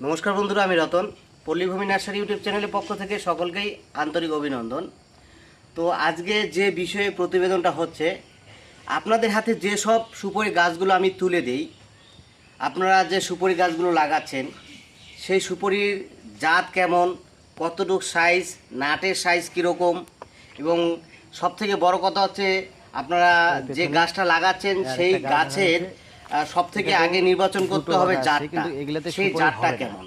নমস্কার বন্ধুরা আমি রতন। পল্লীভূমি নার্সারি ইউটিউব চ্যানেলের পক্ষ থেকে সকলকেই আন্তরিক অভিনন্দন। তো আজকে যে বিষয়ে প্রতিবেদনটা হচ্ছে আপনাদের হাতে যে সব সুপারি গাছগুলো আমি তুলে দেই আপনারা যে সুপরি গাছগুলো লাগাচ্ছেন সেই সুপরির জাত কেমন কতটুক সাইজ নাটের সাইজ কীরকম এবং সবথেকে বড় কথা হচ্ছে আপনারা যে গাছটা লাগাচ্ছেন সেই গাছের সব থেকে আগে নির্বাচন করতে হবে জাতটা। সেই জাতটা কেমন?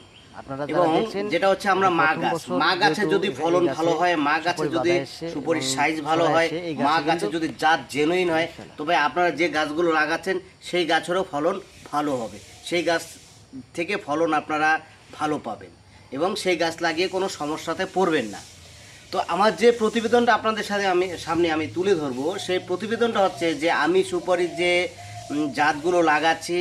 এবং যেটা হচ্ছে আমরা মা গাছ মা গাছে যদি ফলন ভালো হয় মা গাছে যদি সুপারির সাইজ ভালো হয় মা গাছে যদি জাত জেনুইন হয় তবে আপনারা যে গাছগুলো লাগাচ্ছেন সেই গাছেরও ফলন ভালো হবে। সেই গাছ থেকে ফলন আপনারা ভালো পাবেন। এবং সেই গাছ লাগিয়ে কোনো সমস্যাতে পড়বেন না। তো আমার যে প্রতিবেদনটা আপনাদের সাথে আমি সামনে আমি তুলে ধরবো সেই প্রতিবেদনটা হচ্ছে যে আমি সুপারির যে জাতগুলো লাগাচ্ছি,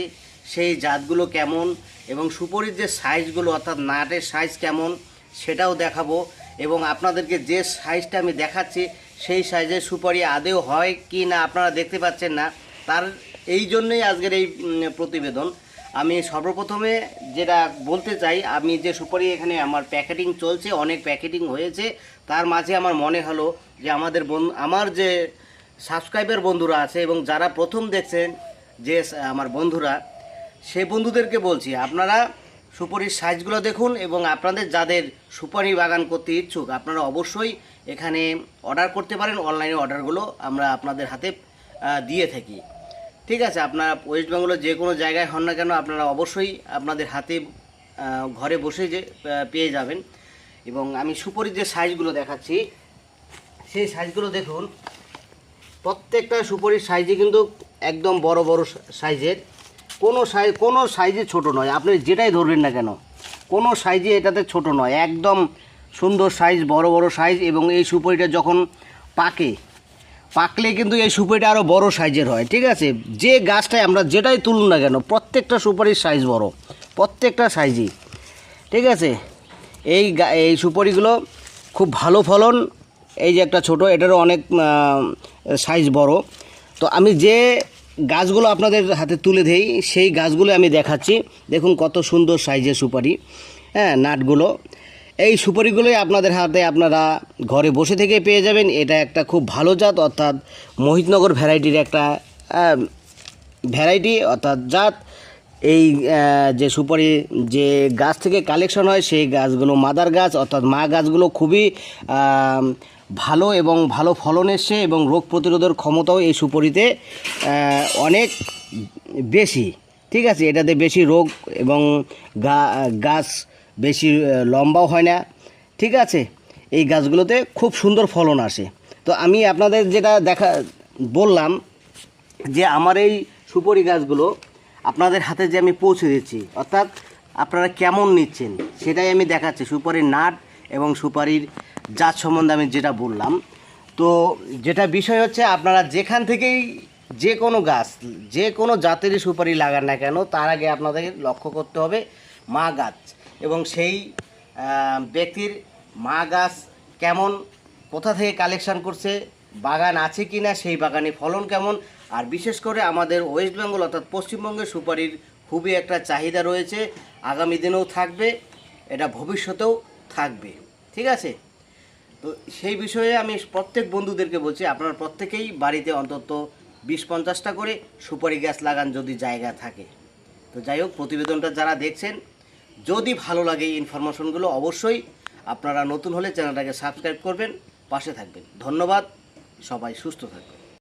সেই জাতগুলো কেমন এবং সুপারির যে সাইজগুলো, অর্থাৎ নাটের সাইজ কেমন সেটাও দেখাবো এবং আপনাদেরকে যে সাইজটা আমি দেখাচ্ছি, সেই সাইজের সুপারি আদেও হয় কি না আপনারা দেখতে পাচ্ছেন না। তার এই জন্যই আজকের এই প্রতিবেদন। আমি সর্বপ্রথমে যেটা বলতে চাই, আমি যে সুপারি এখানে আমার প্যাকেটিং চলছে, অনেক প্যাকেটিং হয়েছে, তার মাঝে আমার মনে হলো যে আমাদের আমার যে সাবস্ক্রাইবার বন্ধুরা আছে এবং যারা প্রথম দেখছেন যে আমার বন্ধুরা সেই বন্ধুদেরকে বলছি, আপনারা সুপারির সাইজগুলো দেখুন এবং আপনাদের যাদের সুপারি বাগান করতে ইচ্ছুক, আপনারা অবশ্যই এখানে অর্ডার করতে পারেন অনলাইনে অর্ডারগুলো আমরা আপনাদের হাতে দিয়ে থাকি। ঠিক আছে, আপনারা ওয়েস্ট বেঙ্গলের যে কোনো জায়গায় হন না কেন, আপনারা অবশ্যই আপনাদের হাতে ঘরে বসে যে পেয়ে যাবেন। এবং আমি সুপরির যে সাইজগুলো দেখাচ্ছি, সেই সাইজগুলো দেখুন, প্রত্যেকটা সুপরির সাইজে কিন্তু একদম বড় বড় সাইজের। কোনো সাইজ কোনো সাইজে ছোট নয়। আপনি যেটাই ধরবেন না কেন, কোনো সাইজে এটাতে ছোট নয়। একদম সুন্দর সাইজ, বড় বড় সাইজ এবং এই সুপরিটা যখন পাকে, পাকলে কিন্তু এই সুপারিটা আরও বড় সাইজের হয়, ঠিক আছে? যে গাছটায় আমরা যেটাই তুলুন না কেন, প্রত্যেকটা সুপারির সাইজ বড়, প্রত্যেকটা সাইজই, ঠিক আছে? এই এই সুপারিগুলো খুব ভালো ফলন, এই যে একটা ছোট, এটারও অনেক সাইজ বড়। তো আমি যে গাছগুলো আপনাদের হাতে তুলে দেই। সেই গাছগুলো আমি দেখাচ্ছি। দেখুন কত সুন্দর সাইজের সুপারি। হ্যাঁ নাটগুলো। এই সুপারিগুলোই আপনাদের হাতে আপনারা ঘরে বসে থেকে পেয়ে যাবেন। এটা একটা খুব ভালো জাত, অর্থাৎ মোহিতনগর ভ্যারাইটির একটা ভ্যারাইটি অর্থাৎ জাত। এই যে সুপারি, যে গাছ থেকে কালেকশন হয়, সেই গাছগুলো মাদার গাছ, অর্থাৎ মা গাছগুলো খুবই ভালো এবং ভালো ফলন এসছে এবং রোগ প্রতিরোধের ক্ষমতাও এই সুপারিতে অনেক বেশি। ঠিক আছে? এটাতে বেশি রোগ এবং গাছ বেশি লম্বাও হয় না। ঠিক আছে? এই গাছগুলোতে খুব সুন্দর ফলন আসে। তো আমি আপনাদের যেটা দেখা, বললাম যে আমার এই সুপারি গাছগুলো আপনাদের হাতে যে আমি পৌঁছে দিচ্ছি অর্থাৎ আপনারা কেমন নিচ্ছেন, সেটাই আমি দেখাচ্ছি। সুপারির নাট এবং সুপারির জাত সম্বন্ধে আমি যেটা বললাম। তো যেটা বিষয় হচ্ছে, আপনারা যেখান থেকেই যে কোনো গাছ, যে কোনো জাতেরই সুপারি লাগান না কেন, তার আগে আপনাদের লক্ষ্য করতে হবে মা গাছ এবং সেই ব্যক্তির মা গাছ কেমন, কোথা থেকে কালেকশান করছে, বাগান আছে কি না সেই বাগানে ফলন কেমন আর বিশেষ করে আমাদের ওয়েস্ট বেঙ্গল অর্থাৎ পশ্চিমবঙ্গের সুপারির খুবই একটা চাহিদা রয়েছে, আগামী দিনেও থাকবে, এটা ভবিষ্যতেও থাকবে, ঠিক আছে? তো সেই বিষয়ে আমি প্রত্যেক বন্ধুদেরকে বলছি, আপনারা প্রত্যেকেই বাড়িতে অন্তত বিশ পঞ্চাশটা করে সুপারি গাছ লাগান যদি জায়গা থাকে। তো যাই হোক, প্রতিবেদনটা যারা দেখছেন, যদি ভালো লাগে এই ইনফরমেশনগুলো, অবশ্যই আপনারা নতুন হলে চ্যানেলটাকে সাবস্ক্রাইব করবেন, পাশে থাকবেন। ধন্যবাদ, সবাই সুস্থ থাকবেন।